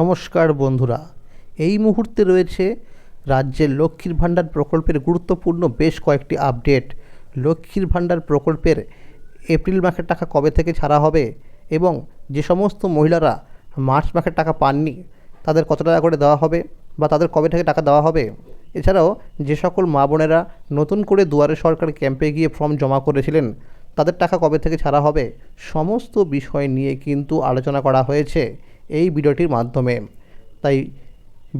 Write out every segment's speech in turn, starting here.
নমস্কার বন্ধুরা। এই মুহূর্তে রয়েছে রাজ্যের লক্ষ্মীর ভাণ্ডার প্রকল্পের গুরুত্বপূর্ণ বেশ কয়েকটি আপডেট। লক্ষ্মীর ভাণ্ডার প্রকল্পের এপ্রিল মাসের টাকা কবে থেকে ছাড়া হবে এবং যে সমস্ত মহিলারা মার্চ মাসের টাকা পাননি, তাদের কত টাকা করে দেওয়া হবে বা তাদের কবে থেকে টাকা দেওয়া হবে? এছাড়াও যে সকল মা বোনেরা নতুন করে দুয়ারে সরকার ক্যাম্পে গিয়ে ফর্ম জমা করেছিলেন, তাদের টাকা কবে থেকে ছাড়া হবে? সমস্ত বিষয় নিয়ে কিন্তু আলোচনা করা হয়েছে। এই ভিডিওটির মাধ্যমে। তাই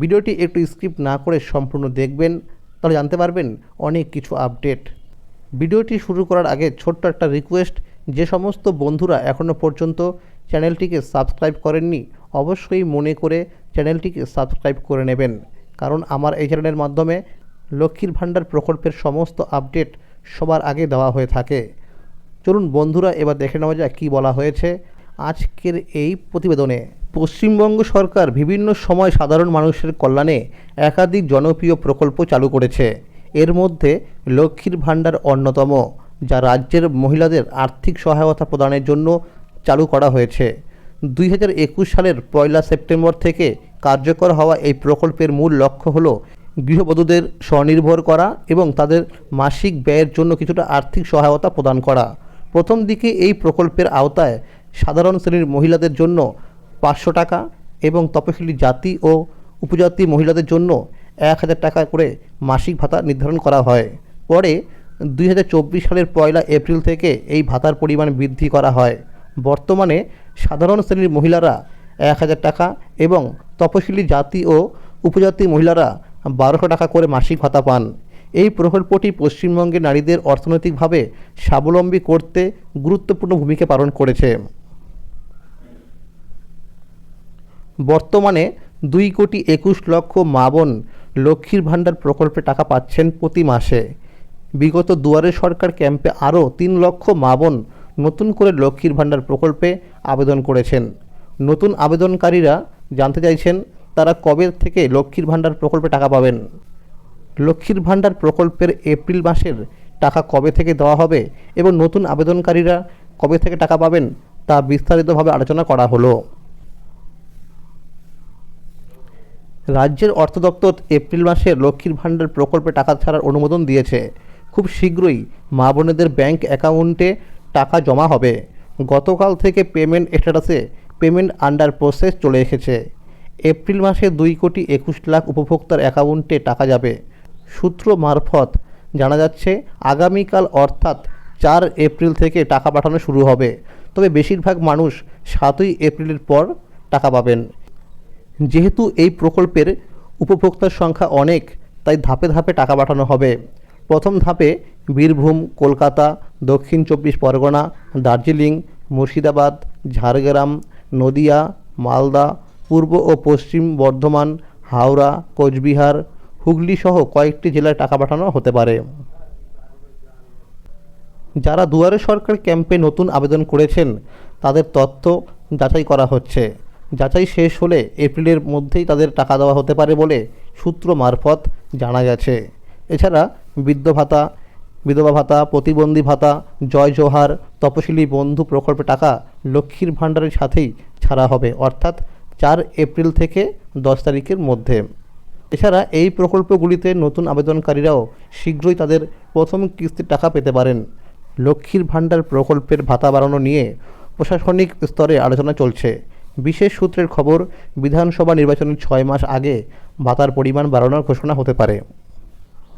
ভিডিওটি একটু স্কিপ না করে সম্পূর্ণ দেখবেন, তাহলে জানতে পারবেন অনেক কিছু আপডেট। ভিডিওটি শুরু করার আগে ছোট্ট একটা রিকোয়েস্ট, যে সমস্ত বন্ধুরা এখনও পর্যন্ত চ্যানেলটিকে সাবস্ক্রাইব করেননি, অবশ্যই মনে করে চ্যানেলটিকে সাবস্ক্রাইব করে নেবেন। কারণ আমার এই চ্যানেলের মাধ্যমে লক্ষ্মীর ভাণ্ডার প্রকল্পের সমস্ত আপডেট সবার আগে দেওয়া হয়ে থাকে। চলুন বন্ধুরা এবার দেখে নেওয়া যাক কী বলা হয়েছে আজকের এই প্রতিবেদনে। পশ্চিমবঙ্গ সরকার বিভিন্ন সময় সাধারণ মানুষের কল্যাণে একাধিক জনপ্রিয় প্রকল্প চালু করেছে। এর মধ্যে লক্ষ্মীর ভাণ্ডার অন্যতম, যা রাজ্যের মহিলাদের আর্থিক সহায়তা প্রদানের জন্য চালু করা হয়েছে। দুই হাজার একুশ সালের পয়লা সেপ্টেম্বর থেকে কার্যকর হওয়া এই প্রকল্পের মূল লক্ষ্য হলো গৃহবধূদের স্বনির্ভর করা এবং তাদের মাসিক ব্যয়ের জন্য কিছুটা আর্থিক সহায়তা প্রদান করা। প্রথম দিকে এই প্রকল্পের আওতায় সাধারণ শ্রেণির মহিলাদের জন্য পাঁচশো টাকা এবং তপশিলি জাতি ও উপজাতি মহিলাদের জন্য এক হাজার টাকা করে মাসিক ভাতা নির্ধারণ করা হয়। পরে দুই হাজার চব্বিশ সালের পয়লা এপ্রিল থেকে এই ভাতার পরিমাণ বৃদ্ধি করা হয়। বর্তমানে সাধারণ শ্রেণির মহিলারা এক হাজার টাকা এবং তপশিলি জাতি ও উপজাতি মহিলারা বারোশো টাকা করে মাসিক ভাতা পান। এই প্রকল্পটি পশ্চিমবঙ্গের নারীদের অর্থনৈতিকভাবে স্বাবলম্বী করতে গুরুত্বপূর্ণ ভূমিকা পালন করেছে। বর্তমানে দুই কোটি একুশ লক্ষ মা বোন লক্ষ্মীর ভাণ্ডার প্রকল্পে টাকা পাচ্ছেন প্রতি মাসে। বিগত দুয়ারে সরকার ক্যাম্পে আরও তিন লক্ষ মা বোন নতুন করে লক্ষ্মীর ভাণ্ডার প্রকল্পে আবেদন করেছেন। নতুন আবেদনকারীরা জানতে চাইছেন, তারা কবে থেকে লক্ষ্মীর ভাণ্ডার প্রকল্পে টাকা পাবেন? লক্ষ্মীর ভাণ্ডার প্রকল্পের এপ্রিল মাসের টাকা কবে থেকে দেওয়া হবে এবং নতুন আবেদনকারীরা কবে থেকে টাকা পাবেন তা বিস্তারিতভাবে আলোচনা করা হলো। রাজ্যের অর্থ দপ্তর এপ্রিল মাসে লক্ষ্মীর ভাণ্ডার প্রকল্পে টাকা ছাড়ার অনুমোদন দিয়েছে। খুব শীঘ্রই মা বোনেদের ব্যাংক অ্যাকাউন্টে টাকা জমা হবে। গতকাল থেকে পেমেন্ট স্ট্যাটাসে পেমেন্ট আন্ডার প্রসেস চলে এসেছে। এপ্রিল মাসে দুই কোটি একুশ লাখ উপভোক্তার অ্যাকাউন্টে টাকা যাবে। সূত্র মারফত জানা যাচ্ছে, আগামীকাল অর্থাৎ চার এপ্রিল থেকে টাকা পাঠানো শুরু হবে। তবে বেশিরভাগ মানুষ সাতই এপ্রিলের পর টাকা পাবেন। যেহেতু এই প্রকল্পের উপভোক্তার সংখ্যা অনেক, তাই ধাপে ধাপে টাকা পাঠানো হবে। প্রথম ধাপে বীরভূম, কলকাতা, দক্ষিণ চব্বিশ পরগনা, দার্জিলিং, মুর্শিদাবাদ, ঝাড়গ্রাম, নদিয়া, মালদা, পূর্ব ও পশ্চিম বর্ধমান, হাওড়া, কোচবিহার হুগলি সহ কয়েকটি জেলায় টাকা পাঠানো হতে পারে। যারা দুয়ারে সরকার ক্যাম্পে নতুন আবেদন করেছেন, তাদের তথ্য যাচাই করা হচ্ছে। যাচাই শেষ হলে এপ্রিলের মধ্যেই তাদের টাকা দেওয়া হতে পারে বলে সূত্র মারফত জানা গেছে। এছাড়া বৃদ্ধ ভাতা, বিধবা ভাতা, প্রতিবন্ধী ভাতা, জয় জোহার, তপশিলি বন্ধু প্রকল্পে টাকা লক্ষ্মীর ভাণ্ডারের সাথেই ছাড়া হবে, অর্থাৎ চার এপ্রিল থেকে দশ তারিখের মধ্যে। এছাড়া এই প্রকল্পগুলিতে নতুন আবেদনকারীরাও শীঘ্রই তাদের প্রথম কিস্তির টাকা পেতে পারেন। লক্ষ্মীর ভাণ্ডার প্রকল্পের ভাতা বাড়ানো নিয়ে প্রশাসনিক স্তরে আলোচনা চলছে। বিশেষ সূত্রের খবর, বিধানসভা নির্বাচনের ছয় মাস আগে ভাতার পরিমাণ বাড়ানোর ঘোষণা হতে পারে।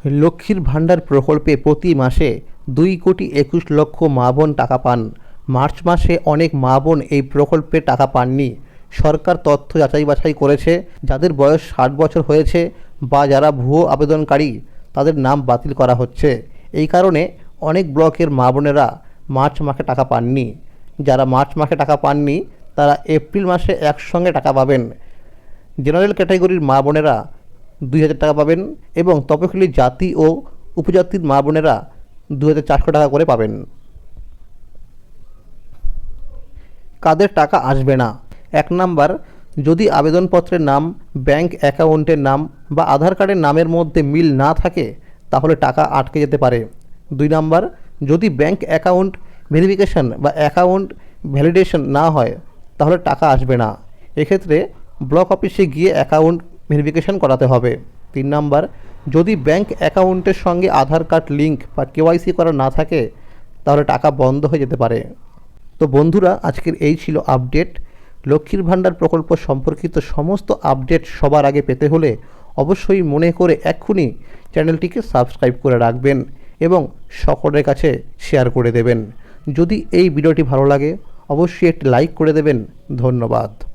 লক্ষ্মীর ভাণ্ডার প্রকল্পে প্রতি মাসে দুই কোটি একুশ লক্ষ মা বোন টাকা পান। মার্চ মাসে অনেক মা বোন এই প্রকল্পে টাকা পাননি। সরকার তথ্য যাচাই বাছাই করেছে, যাদের বয়স ষাট বছর হয়েছে বা যারা ভুয়ো আবেদনকারী, তাদের নাম বাতিল করা হচ্ছে। এই কারণে অনেক ব্লকের মা বোনেরা মার্চ মাসে টাকা পাননি। যারা মার্চ মাসে টাকা পাননি তারা এপ্রিল মাসে একসঙ্গে টাকা পাবেন। জেনারেল ক্যাটাগরির মা বোনেরা দুই হাজার টাকা পাবেন এবং তপশিলি জাতি ও উপজাতির মা বোনেরা দু হাজার চারশো টাকা করে পাবেন। কাদের টাকা আসবে না? এক নাম্বার, যদি আবেদনপত্রের নাম, ব্যাংক অ্যাকাউন্টের নাম বা আধার কার্ডের নামের মধ্যে মিল না থাকে, তাহলে টাকা আটকে যেতে পারে। দুই নাম্বার, যদি ব্যাংক অ্যাকাউন্ট ভেরিফিকেশন বা অ্যাকাউন্ট ভ্যালিডেশন না হয় তাহলে টাকা আসবে না। এক্ষেত্রে ব্লক অফিসে গিয়ে অ্যাকাউন্ট ভেরিফিকেশন করাতে হবে। তিন নাম্বার, যদি ব্যাংক অ্যাকাউন্টের সঙ্গে আধার কার্ড লিঙ্ক বা কেওয়াইসি করা না থাকে, তাহলে টাকা বন্ধ হয়ে যেতে পারে। তো বন্ধুরা, আজকের এই ছিল আপডেট লক্ষ্মীর ভাণ্ডার প্রকল্প সম্পর্কিত সমস্ত আপডেট সবার আগে পেতে হলে অবশ্যই মনে করে এক্ষুনি চ্যানেলটিকে সাবস্ক্রাইব করে রাখবেন এবং সকলের কাছে শেয়ার করে দেবেন। যদি এই ভিডিওটি ভালো লাগে অবশ্যই একটি লাইক করে দেবেন। ধন্যবাদ।